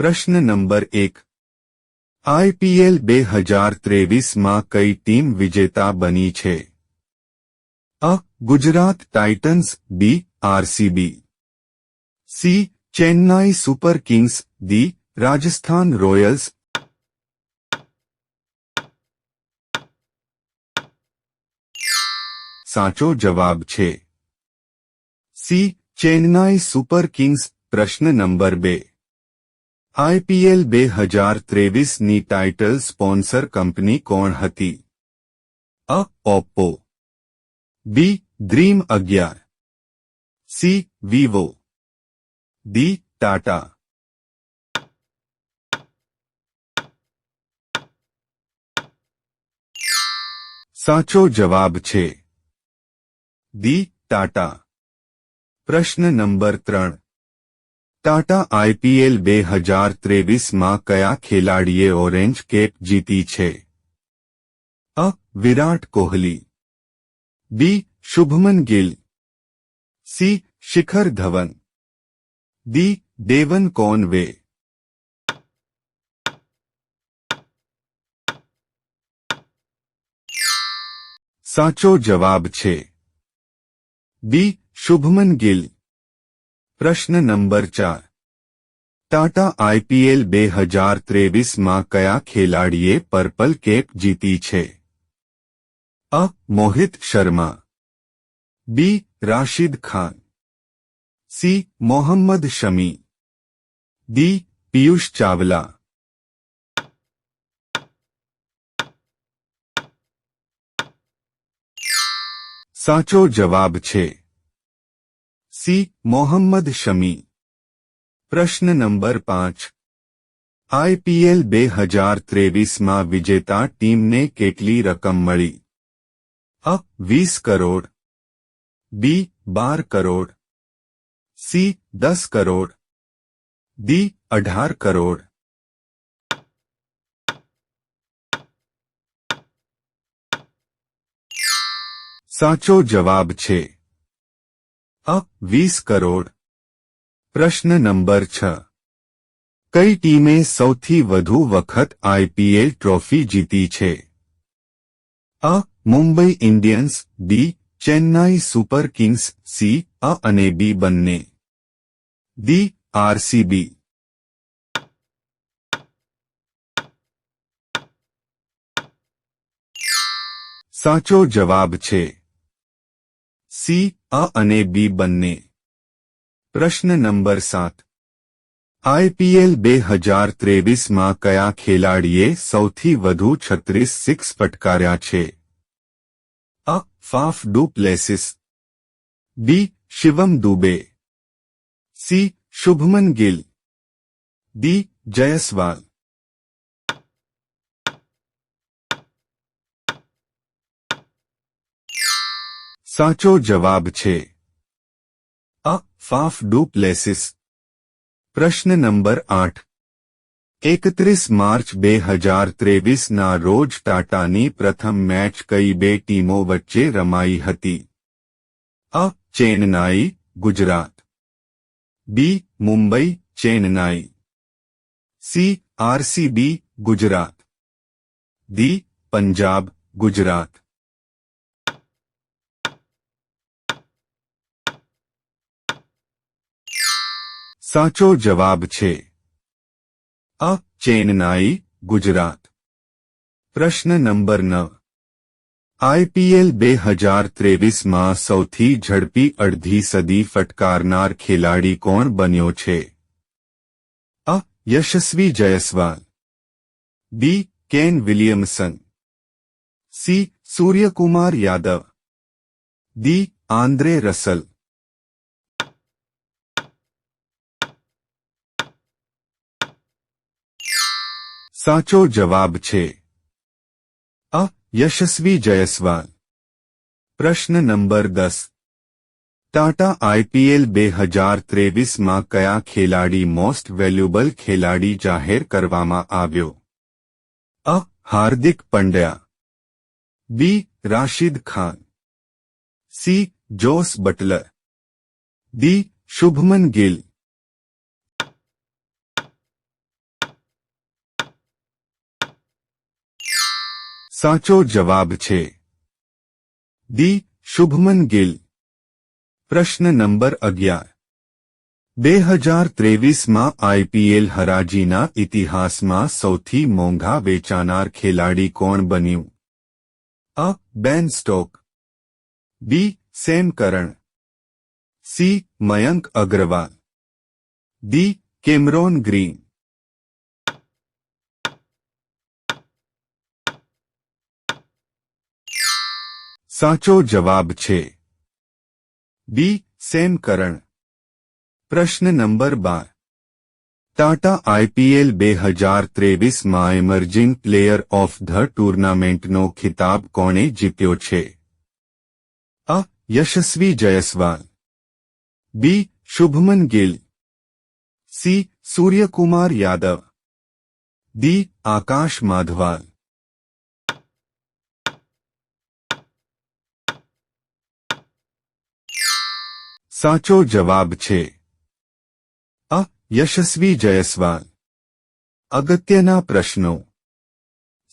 प्रश्न नंबर एक आईपीएल बे हजार तेवीस में कई टीम विजेता बनी छे अ Gujarat Titans B RCB C Chennai super kings D Rajasthan royals साचो जवाब छे सी चेन्नई सुपर किंग्स प्रश्न नंबर बे આઈપીએલ બે હજાર ત્રેવીસની ટાઇટલ સ્પોન્સર કંપની કોણ હતી અ ઓપ્પો બી ડ્રીમ અગિયાર સી વિવો ડી ટાટા સાચો જવાબ છે દી ટાટા પ્રશ્ન નંબર ત્રણ टाटा आईपीएल बे हजार तेवीस में क्या खिलाड़ीए ओरेन्ज केप जीती छे अ Virat Kohli B Shubman Gill C Shikhar Dhawan D Devon Conway साचो जवाब छे बी शुभमन गिल પ્રશ્ન નંબર ચાર ટાટા આઈપીએલ બે હજાર ત્રેવીસમાં કયા ખેલાડીએ પર્પલ કેપ જીતી છે અ Mohit Sharma B Rashid Khan C Mohammed Shami D Piyush Chawla સાચો જવાબ છે सी मोहम्मद शमी प्रश्न नंबर पांच आईपीएल बे हजार तेवीस में विजेता टीम ने केटली रकम मिली अ 20 करोड़ बी बार करोड़ सी दस करोड़ डी अठार करोड़ साचो जवाब छे વીસ કરોડ પ્રશ્ન નંબર છ કઈ ટીમે સૌથી વધુ વખત આઈપીએલ ટ્રોફી જીતી છે અ Mumbai Indians B Chennai super kings C અ અને બી બંને દી આરસીબી સાચો જવાબ છે સી અ અને બી બંને પ્રશ્ન નંબર સાત આઈપીએલ બે હજાર ત્રેવીસમાં કયા ખેલાડીએ સૌથી વધુ છત્રીસ સિક્સ ફટકાર્યા છે અ Faf du Plessis B Shivam Dube C Shubman Gill D Jaiswal साचो जवाब छे अ फाफ डुप्लेसिस प्रश्न नंबर आठ एकत्रिस मार्च बे हजार तेवीस न रोज टाटा प्रथम मैच कई बे टीमों वच्चे रमाई थी अ Chennai Gujarat B Mumbai Chennai C RCB Gujarat D Punjab Gujarat સાચો જવાબ છે અ ચેન્નાઈ ગુજરાત પ્રશ્ન નંબર નવ આઈપીએલ બે હજાર ત્રેવીસમાં સૌથી ઝડપી અડધી સદી ફટકારનાર ખેલાડી કોણ બન્યો છે અ Yashasvi Jaiswal B Kane Williamson C Suryakumar Yadav D Andre રસલ साचो जवाब छे अ यशस्वी जयसवाल प्रश्न नंबर दस टाटा आईपीएल बेहजार तेवीस में क्या खिलाड़ी मोस्ट वेल्युबल खिलाड़ी जाहिर कर Hardik Pandya B Rashid Khan C Jos Buttler D Shubman Gill સાચો જવાબ છે ડી શુભમન ગિલ પ્રશ્ન નંબર અગિયાર બે હજાર ત્રેવીસમાં આઈપીએલ હરાજીના ઇતિહાસમાં સૌથી મોંઘા વેચાનાર ખેલાડી કોણ બન્યું અ Ben Stokes B Sam Curran C Mayank Agarwal D Cameron Green સાચો જવાબ છે બી સેમ કરણ પ્રશ્ન નંબર બાર ટાટા આઈપીએલ બે હજાર ત્રેવીસમાં એમર્જિંગ પ્લેયર ઓફ ધ ટુર્નામેન્ટનો ખિતાબ કોણે જીત્યો છે અ Yashasvi Jaiswal B Shubman Gill C Suryakumar Yadav D Akash માધવાલ साचो जवाब छे अ यशस्वी जयस्वाल अगत्यना प्रश्न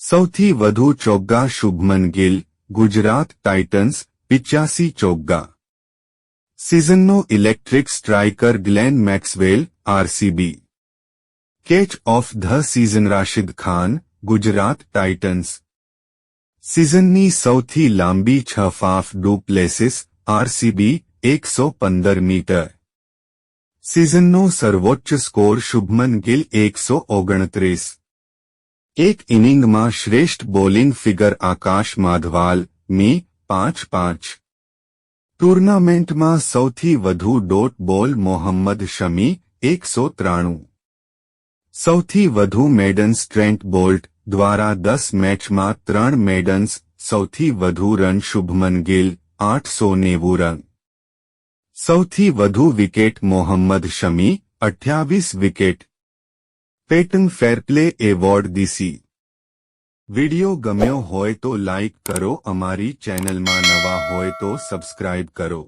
સૌથી વધુ ચોક્કા શુભમન ギ લ ગુજરાત ટાઇટન્સ 85 ચોક્કા સીઝનનો electric striker Glenn Maxwell RCB catch of the season Rashid Khan Gujarat Titans સીઝનની સૌથી લાંબી છ ફાફ ડુપ્લેસીસ આરસીબી एक सौ 115 मीटर सीजनो सर्वोच्च स्कोर शुभमन गिल एक सौ एक इनिंग में श्रेष्ठ बॉलिंग फिगर आकाश माधवाल मी पांच पांच टूर्नामेंट में सौथी वधु डोट बॉल मोहम्मद शमी एक सौ त्राणु सौथी वधु मेडन्स ट्रेंट बोल्ट द्वारा दस मैच में त्रण मेडन्स सौथी वधु रन शुभमन गिल आठ सौ नेवु रन સૌથી વધુ વિકેટ મોહમ્મદ શમી અઠ્યાવીસ વિકેટ પેટન ફેરપ્લે એવોર્ડ દીસી વિડિયો ગમ્યો હોય તો લાઇક કરો અમારી ચેનલમાં નવા હોય તો સબસ્ક્રાઇબ કરો